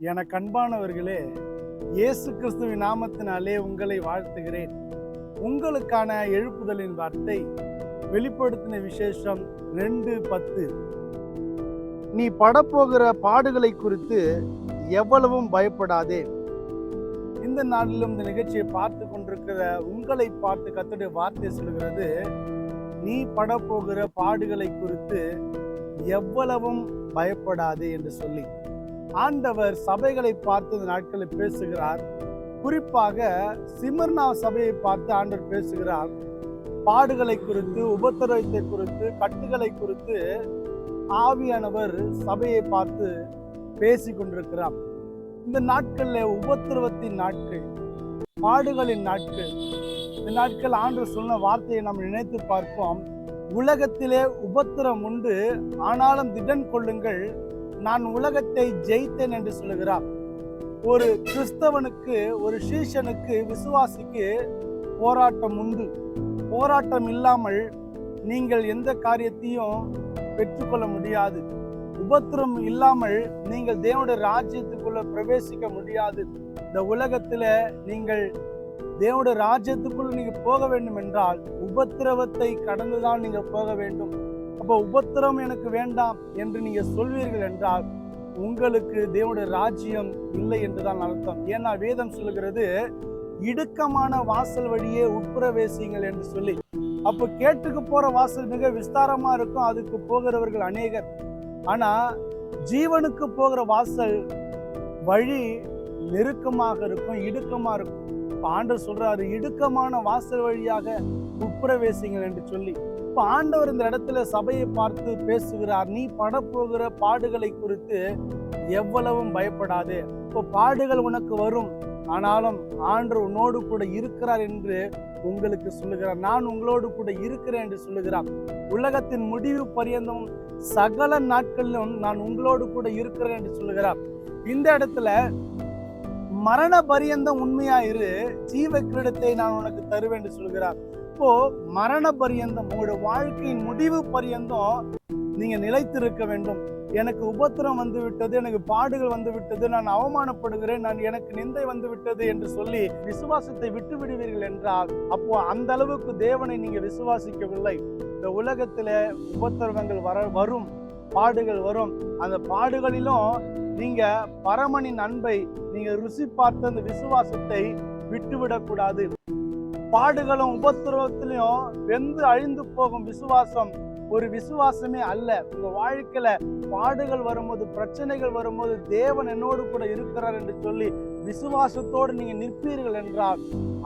எனக்கு அன்பானவர்களே இயேசு கிறிஸ்துவின் நாமத்தினாலே உங்களை வாழ்த்துகிறேன். உங்களுக்கான எழுப்புதலின் வார்த்தை வெளிப்படுத்தின விசேஷம் ரெண்டு பத்து. நீ படப்போகிற பாடுகளை குறித்து எவ்வளவும் பயப்படாதே. இந்த நாளிலும் இந்த நிகழ்ச்சியை பார்த்து கொண்டிருக்கிற உங்களை பார்த்து கத்துடைய வார்த்தை சொல்கிறது நீ படப்போகிற பாடுகளை குறித்து எவ்வளவும் பயப்படாதே என்று சொல்லி. ஆண்டவர் சபைகளை பார்த்து இந்த நாட்களில் பேசுகிறார். குறிப்பாக சிமர்னா சபையை பார்த்து ஆண்டவர் பேசுகிறார். பாடுகளை குறித்து உபத்திரவத்தை குறித்து கட்டுகளை குறித்து ஆவியானவர் சபையை பார்த்து பேசி கொண்டிருக்கிறார் இந்த நாட்களில் உபத்திரவத்தின் நாட்கள் பாடுகளின் நாட்கள் இந்த நாட்கள் ஆண்டு சொன்ன வார்த்தையை நாம் நினைத்து பார்ப்போம். உலகத்திலே உபத்திரம் உண்டு. ஆனாலும் திடன் கொள்ளுங்கள். நான் உலகத்தை ஜெயித்தேன் என்று சொல்லுகிறார். ஒரு கிறிஸ்தவனுக்கு ஒரு சீஷனுக்கு விசுவாசிக்கு போராட்டம் உண்டு. போராட்டம் இல்லாமல் நீங்கள் எந்த காரியத்தையும் பெற்றுக்கொள்ள முடியாது. உபத்திரம் இல்லாமல் நீங்கள் தேவனுடைய ராஜ்யத்துக்குள்ள பிரவேசிக்க முடியாது. இந்த உலகத்துல நீங்கள் தேவனுடைய ராஜ்யத்துக்குள்ள நீங்க போக வேண்டும் என்றால் உபத்திரவத்தை கடந்துதான் நீங்க போக வேண்டும். அப்போ உபத்திரம் எனக்கு வேண்டாம் என்று நீங்க சொல்வீர்கள் என்றால் உங்களுக்கு தேவனுடைய ராஜ்யம் இல்லை என்றுதான் அர்த்தம். ஏன்னா வேதம் சொல்லுகிறது இடுக்கமான வாசல் வழியே உட்பிரவேசிங்கள் என்று சொல்லி. அப்போ கேட்டுக்கு போற வாசல் மிக விஸ்தாரமா இருக்கும் அதுக்கு போகிறவர்கள் அநேகர். ஆனா ஜீவனுக்கு போகிற வாசல் வழி நெருக்கமாக இருக்கும் இடுக்கமா இருக்கும். இப்போ ஆண்டவர் சொல்றாரு இடுக்கமான வாசல் வழியாக உட்பிரவேசிங்கள் என்று சொல்லி. இப்போ ஆண்டவர் இந்த இடத்துல சபையை பார்த்து பேசுகிறார் நீ படப்போகிற பாடுகளை குறித்து எவ்வளவும் பயப்படாதே. இப்போ பாடுகள் உனக்கு வரும் ஆனாலும் ஆண்டவர் உன்னோடு கூட இருக்கிறார் என்று உங்களுக்கு சொல்லுகிறார். நான் உங்களோடு கூட இருக்கிறேன் என்று சொல்லுகிறார். உலகத்தின் முடிவு பரியந்தமும் சகல நாட்களிலும் நான் உங்களோடு கூட இருக்கிறேன் என்று சொல்லுகிறார். இந்த இடத்துல மரண பரியந்தம் உண்மையா இரு ஜீவ கிரீடத்தை நான் உனக்கு தருவேன் என்று சொல்கிறார். இப்போ மரண பரியந்தம் உங்களுடைய வாழ்க்கையின் முடிவு பரியந்தம் நீங்க நிலைத்திருக்க வேண்டும். எனக்கு உபத்திரம் வந்து விட்டது எனக்கு பாடுகள் வந்து விட்டது நான் அவமானப்படுகிறேன் நான் எனக்கு நிந்தை வந்து விட்டது என்று சொல்லி விசுவாசத்தை விட்டு விடுவீர்கள் என்றால் அப்போ அந்த அளவுக்கு தேவனை நீங்க விசுவாசிக்கவில்லை. இந்த உலகத்துல உபத்திரவங்கள் வர வரும் பாடுகள் வரும். அந்த பாடுகளிலும் நீங்க பரமனின் அன்பை நீங்க ருசி பார்த்த அந்த விசுவாசத்தை விட்டுவிடக்கூடாது. பாடுகளும் உபத்திரவத்திலையும் வெந்து அழிந்து போகும் விசுவாசம் ஒரு விசுவாசமே அல்ல. உங்க வாழ்க்கையில பாடுகள் வரும்போது பிரச்சனைகள் வரும்போது தேவன் என்னோடு கூட இருக்கிறார் என்று சொல்லி விசுவாசத்தோடு நீங்க நிற்பீர்கள் என்றால்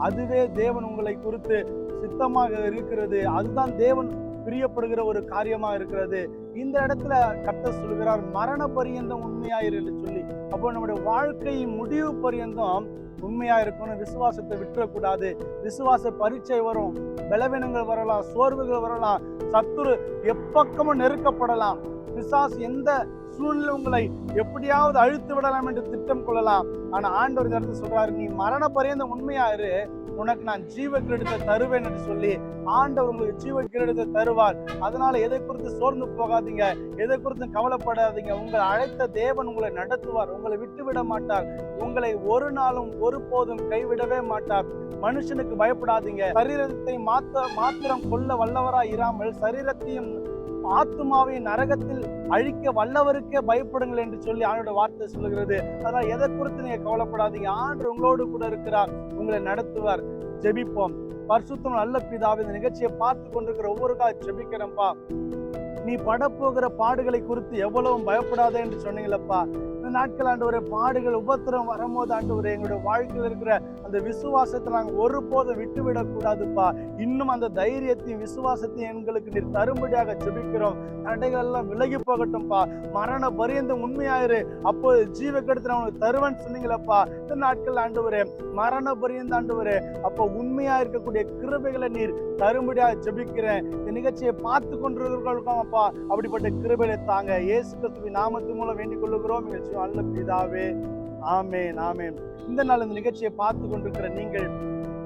அதுவே தேவன் உங்களை குறித்து சித்தமாக இருக்கிறது. அதுதான் தேவன் பிரியப்படுகிற ஒரு காரியமா இருக்கிறது. இந்த இடத்துல கட்ட சொல்கிறார் மரண பரியந்தம் உண்மையாயிரு சொல்லி. அப்போ நம்முடைய வாழ்க்கையின் முடிவு பரியந்தம் உண்மையா இருக்கணும் விசுவாசத்தை விட்டுறக்கூடாது. விசுவாச பரீட்சை வரும். பலவீனங்கள் வரலாம் சோர்வுகள் வரலாம். சத்துரு எப்பக்கமும் நெருக்கப்படலாம். பிசாசு எந்த சூழ்நிலை உங்களை எப்படியாவது அழுத்து விடலாம் என்று திட்டம் கொள்ளலாம். ஆனா ஆண்டவர் இந்த இடத்துல சொல்றாரு நீ மரண பரியந்த உண்மையாயிரு உனக்கு நான் ஜீவ கிரீடத்தை தருவேன் என்று சொல்லி ஆண்டவர் உங்களுக்கு ஜீவ கிரீடத்தை தருவார். அதனால எதை குறித்து சோர்ந்து போகாதீங்க. எதை குறித்து கவலைப்படாதீங்க. உங்களை அழைத்த தேவன் உங்களை நடத்துவார். உங்களை விட்டு விட மாட்டார். உங்களை ஒரு நாளும் ஒருபோதும் கைவிடவே மாட்டார். மனுஷனுக்கு பயப்படாதீங்க. சரீரத்தை மாத்த மாத்திரம் கொல்ல வல்லவராய் இராமல் சரீரத்தையும் ஆத்மாவை நரகத்தில் அழிக்க வல்லவருக்கே பயப்படுங்கள் என்று சொல்லி ஆண்டோட வார்த்தை சொல்லுகிறது. அதனால் எதை குறித்து நீங்க கவலைப்படாதீங்க. ஆண்டு உங்களோடு கூட இருக்கிறார். உங்களை நடத்துவார். ஜெபிப்போம். பரிசுத்தம் நல்ல பிதாவை இந்த நிகழ்ச்சியை பார்த்து கொண்டிருக்கிற ஒவ்வொரு கால ஜெபிக்கிறேன்ப்பா நீ படப்போகிற பாடுகளை குறித்து எவ்வளவும் பயப்படாதே என்று சொன்னீங்களப்பா. இந்த நாட்கள் ஆண்டவரே பாடுகள் உபத்திரம் வரும்போது ஆண்டவரே எங்களுடைய வாழ்க்கையில் இருக்கிற அந்த விசுவாசத்தை நாங்கள் ஒருபோதும் விட்டுவிடக்கூடாதுப்பா. இன்னும் அந்த தைரியத்தையும் விசுவாசத்தையும் எங்களுக்கு நீர் தரும்படியாக ஜெபிக்கிறோம். தடைகள் எல்லாம் விலகி போகட்டும்ப்பா மரண பரியந்தம் உண்மையாயிரு. அப்போ ஜீவ கெடுத்து அவனுக்கு உனக்கு சொன்னீங்களப்பா. இந்த நாட்கள் ஆண்டவரே மரண பரியந்த ஆண்டவரே அப்போ உண்மையா இருக்கக்கூடிய கிருபைகளை நீர் தரும்படியாக ஜெபிக்கிறேன். இந்த நிகழ்ச்சியை பார்த்து அப்பா அப்படிப்பட்ட கிருபையில தாங்க. இயேசு கிறிஸ்துவின் நாமத்து மூலம் வேண்டிக் கொள்ளுகிறோம். நிகழ்ச்சி அல்ல பிதாவே. ஆமேன் ஆமேன். இந்த நாள் இந்த நிகழ்ச்சியை பார்த்து கொண்டிருக்கிற நீங்கள்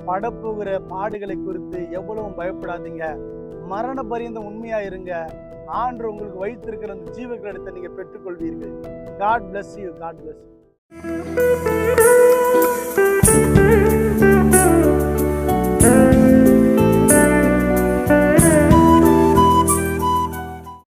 படப்போகிற பாடுகளை குறித்து எவ்வளவும் பயப்படாதீங்க. மரண பரியந்தம் உண்மையா இருங்க. ஆண்டு உங்களுக்கு வைத்திருக்கிற அந்த ஜீவ கிரடத்தை நீங்க பெற்றுக்கொள்வீர்கள். God bless you God bless you